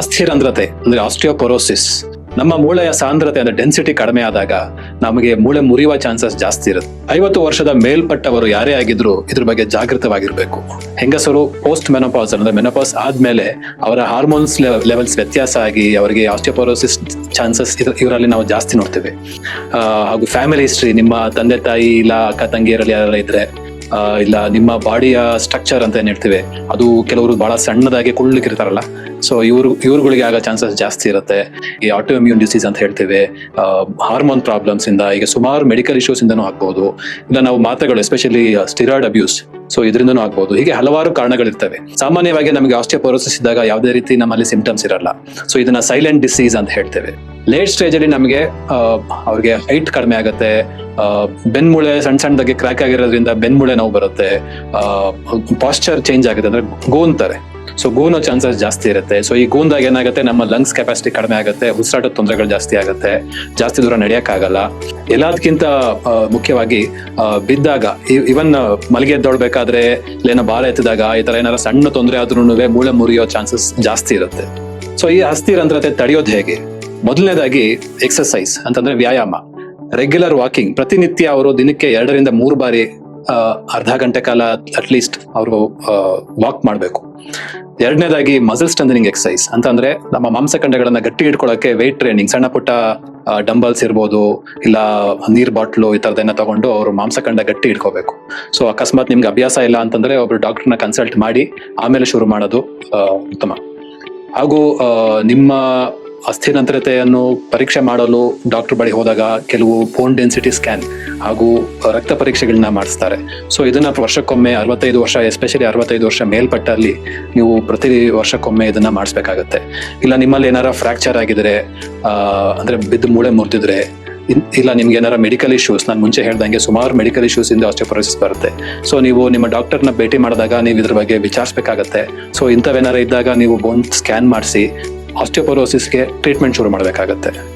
ಅಸ್ಥಿರಂಧ್ರತೆ, ಅಂದ್ರೆ ಆಸ್ಟಿಯೋಪೊರೋಸಿಸ್ ನಮ್ಮ ಮೂಳೆಯ ಸಾಂದ್ರತೆ ಅಂದ್ರೆ ಡೆನ್ಸಿಟಿ ಕಡಿಮೆ ಆದಾಗ ನಮಗೆ ಮೂಳೆ ಮುರಿಯುವ ಚಾನ್ಸಸ್ ಜಾಸ್ತಿ ಇರುತ್ತೆ. ಐವತ್ತು ವರ್ಷದ ಮೇಲ್ಪಟ್ಟವರು ಯಾರೇ ಆಗಿದ್ರು ಇದ್ರ ಬಗ್ಗೆ ಜಾಗೃತವಾಗಿರ್ಬೇಕು. ಹೆಂಗಸರು ಪೋಸ್ಟ್ ಮೆನೋಪಾಸ್ ಅಂದ್ರೆ ಮೆನೋಪಾಸ್ ಆದ್ಮೇಲೆ ಅವರ ಹಾರ್ಮೋನ್ಸ್ ಲೆವೆಲ್ಸ್ ವ್ಯತ್ಯಾಸ ಆಗಿ ಅವರಿಗೆ ಆಸ್ಟಿಯೋಪೊರೋಸಿಸ್ ಚಾನ್ಸಸ್ ಇವರಲ್ಲಿ ನಾವು ಜಾಸ್ತಿ ನೋಡ್ತೇವೆ. ಹಾಗೂ ಫ್ಯಾಮಿಲಿ ಹಿಸ್ಟ್ರಿ ನಿಮ್ಮ ತಂದೆ ತಾಯಿ ಇಲ್ಲ ಅಕ್ಕ ತಂಗಿಯರಲ್ಲಿ ಯಾರೆಲ್ಲ ಇದ್ರೆ ಇಲ್ಲ, ನಿಮ್ಮ ಬಾಡಿಯ ಸ್ಟ್ರಕ್ಚರ್ ಅಂತ ಏನ್ ಹೇಳ್ತೀವಿ, ಅದು ಕೆಲವರು ಬಹಳ ಸಣ್ಣದಾಗಿ ಕುಳ್ಳಿಕ್ಕಿರ್ತಾರಲ್ಲ. ಸೊ ಇವ್ರು, ಇವ್ರುಗಳಿಗೆ ಆಗೋ ಚಾನ್ಸಸ್ ಜಾಸ್ತಿ ಇರುತ್ತೆ. ಈ ಆಟೋ ಇಮ್ಯೂನ್ ಡಿಸೀಸ್ ಅಂತ ಹೇಳ್ತೇವೆ ಹಾರ್ಮೋನ್ ಪ್ರಾಬ್ಲಮ್ಸ್ ಇಂದ, ಈಗ ಸುಮಾರು ಮೆಡಿಕಲ್ ಇಶ್ಯೂಸ್ ಇಂದನೂ ಆಗ್ಬೋದು. ಇಲ್ಲ, ನಾವು ಮಾತ್ರೆಗಳು ಎಸ್ಪೆಷಲಿ ಸ್ಟಿರಾಯ್ಡ್ ಅಬ್ಯೂಸ್ ಸೊ ಇದರಿಂದನೂ ಆಗ್ಬೋದು. ಹೀಗೆ ಹಲವಾರು ಕಾರಣಗಳಿರ್ತವೆ. ಸಾಮಾನ್ಯವಾಗಿ ನಮಗೆ ಆಸ್ಟಿಯೋಪೊರೋಸಿಸ್ ಇದ್ದಾಗ ಯಾವುದೇ ರೀತಿ ನಮ್ಮಲ್ಲಿ ಸಿಂಪ್ಟಮ್ಸ್ ಇರಲ್ಲ. ಸೊ ಇದನ್ನ ಸೈಲೆಂಟ್ ಡಿಸೀಸ್ ಅಂತ ಹೇಳ್ತೇವೆ. ಲೇಟ್ ಸ್ಟೇಜ್ ಅಲ್ಲಿ ನಮಗೆ ಅವ್ರಿಗೆ ಹೈಟ್ ಕಡಿಮೆ ಆಗುತ್ತೆ. ಬೆನ್ಮೂಳೆ ಸಣ್ಣ ಸಣ್ಣದಾಗಿ ಕ್ರ್ಯಾಕ್ ಆಗಿರೋದ್ರಿಂದ ಬೆನ್ಮೂಳೆ ನೋವು ಬರುತ್ತೆ. ಪಾಸ್ಚರ್ ಚೇಂಜ್ ಆಗುತ್ತೆ ಅಂದ್ರೆ ಗೋಂತಾರೆ. ಸೊ ಗೂನೋ ಚಾನ್ಸಸ್ ಜಾಸ್ತಿ ಇರುತ್ತೆ. ಸೊ ಈ ಗೋಂದಾಗ ಏನಾಗುತ್ತೆ? ನಮ್ಮ ಲಂಗ್ಸ್ ಕೆಪಾಸಿಟಿ ಕಡಿಮೆ ಆಗುತ್ತೆ, ಉಸಿರಾಟದ ತೊಂದರೆಗಳು ಜಾಸ್ತಿ ಆಗುತ್ತೆ, ಜಾಸ್ತಿ ದೂರ ನಡೆಯಕ್ಕಾಗಲ್ಲ. ಎಲ್ಲದಕ್ಕಿಂತ ಮುಖ್ಯವಾಗಿ ಬಿದ್ದಾಗ ಇವನ್ ಮಲಗಿ ಎದ್ದೊಳ್ಬೇಕಾದ್ರೆ, ಇಲ್ಲ ಏನೋ ಭಾರ ಎತ್ತಿದಾಗ, ಈ ತರ ಏನಾರ ಸಣ್ಣ ತೊಂದರೆ ಆದ್ರೂ ಮೂಳೆ ಮುರಿಯೋ ಚಾನ್ಸಸ್ ಜಾಸ್ತಿ ಇರುತ್ತೆ. ಸೊ ಈ ಅಸ್ಥಿರಂಧ್ರತೆ ತಡೆಯೋದು ಹೇಗೆ? ಮೊದಲನೇದಾಗಿ ಎಕ್ಸಸೈಸ್ ಅಂತಂದ್ರೆ ವ್ಯಾಯಾಮ. ರೆಗ್ಯುಲರ್ ವಾಕಿಂಗ್ ಪ್ರತಿನಿತ್ಯ ಅವರು ದಿನಕ್ಕೆ ಎರಡರಿಂದ ಮೂರು ಬಾರಿ ಅರ್ಧ ಗಂಟೆ ಕಾಲ ಅಟ್ಲೀಸ್ಟ್ ಅವರು ವಾಕ್ ಮಾಡಬೇಕು. ಎರಡನೇದಾಗಿ ಮಸಲ್ ಸ್ಟ್ರೆಂಥನಿಂಗ್ ಎಕ್ಸಸೈಸ್ ಅಂತಂದ್ರೆ ನಮ್ಮ ಮಾಂಸಖಂಡಗಳನ್ನ ಗಟ್ಟಿ ಇಟ್ಕೊಳ್ಳೋಕೆ ವೆಯ್ಟ್ ಟ್ರೈನಿಂಗ್ ಸಣ್ಣ ಪುಟ್ಟ ಡಂಬಲ್ಸ್ ಇರ್ಬೋದು, ಇಲ್ಲ ನೀರ್ ಬಾಟ್ಲು ಈ ತರದನ್ನ ತಗೊಂಡು ಅವರು ಮಾಂಸಖಂಡ ಗಟ್ಟಿ ಇಟ್ಕೋಬೇಕು ಸೊ ಅಕಸ್ಮಾತ್ ನಿಮ್ಗೆ ಅಭ್ಯಾಸ ಇಲ್ಲ ಅಂತಂದ್ರೆ ಒಬ್ರು ಡಾಕ್ಟರ್ನ ಕನ್ಸಲ್ಟ್ ಮಾಡಿ, ಆಮೇಲೆ ಶುರು ಮಾಡೋದು ಉತ್ತಮ. ಹಾಗೂ ನಿಮ್ಮ ಅಸ್ಥಿರಂಧ್ರತೆಯನ್ನು ಪರೀಕ್ಷೆ ಮಾಡಲು ಡಾಕ್ಟರ್ ಬಳಿ ಹೋದಾಗ ಕೆಲವು ಬೋನ್ ಡೆನ್ಸಿಟಿ ಸ್ಕ್ಯಾನ್ ಹಾಗೂ ರಕ್ತ ಪರೀಕ್ಷೆಗಳನ್ನ ಮಾಡಿಸ್ತಾರೆ. ಸೊ ಇದನ್ನ ವರ್ಷಕ್ಕೊಮ್ಮೆ ಅರವತ್ತೈದು ವರ್ಷ ಎಸ್ಪೆಷಲಿ ಅರವತ್ತೈದು ವರ್ಷ ಮೇಲ್ಪಟ್ಟಲ್ಲಿ ನೀವು ಪ್ರತಿ ವರ್ಷಕ್ಕೊಮ್ಮೆ ಇದನ್ನ ಮಾಡಿಸ್ಬೇಕಾಗತ್ತೆ. ಇಲ್ಲ, ನಿಮ್ಮಲ್ಲಿ ಏನಾರ ಫ್ರಾಕ್ಚರ್ ಆಗಿದ್ರೆ ಅಂದ್ರೆ ಬಿದ್ದು ಮೂಳೆ ಮುರಿದಿದ್ರೆ ಇಲ್ಲ ನಿಮ್ಗೆ ಏನಾರ ಮೆಡಿಕಲ್ ಇಶ್ಯೂಸ್ ನಾನು ಮುಂಚೆ ಹೇಳ್ದಂಗೆ ಸುಮಾರು ಮೆಡಿಕಲ್ ಇಶ್ಯೂಸ್ ಇಂದ ಪ್ರೊಸೆಸ್ ಬರುತ್ತೆ. ಸೊ ನೀವು ನಿಮ್ಮ ಡಾಕ್ಟರ್ನ ಭೇಟಿ ಮಾಡಿದಾಗ ನೀವು ಇದ್ರ ಬಗ್ಗೆ ವಿಚಾರಿಸಬೇಕಾಗತ್ತೆ. ಸೊ ಇಂಥವೇನಾರ ಇದ್ದಾಗ ನೀವು ಬೋನ್ ಸ್ಕ್ಯಾನ್ ಮಾಡಿಸಿ ಆಸ್ಟಿಯೋಪೊರೋಸಿಸ್ಗೆ ಟ್ರೀಟ್ಮೆಂಟ್ ಶುರು ಮಾಡಬೇಕಾಗತ್ತೆ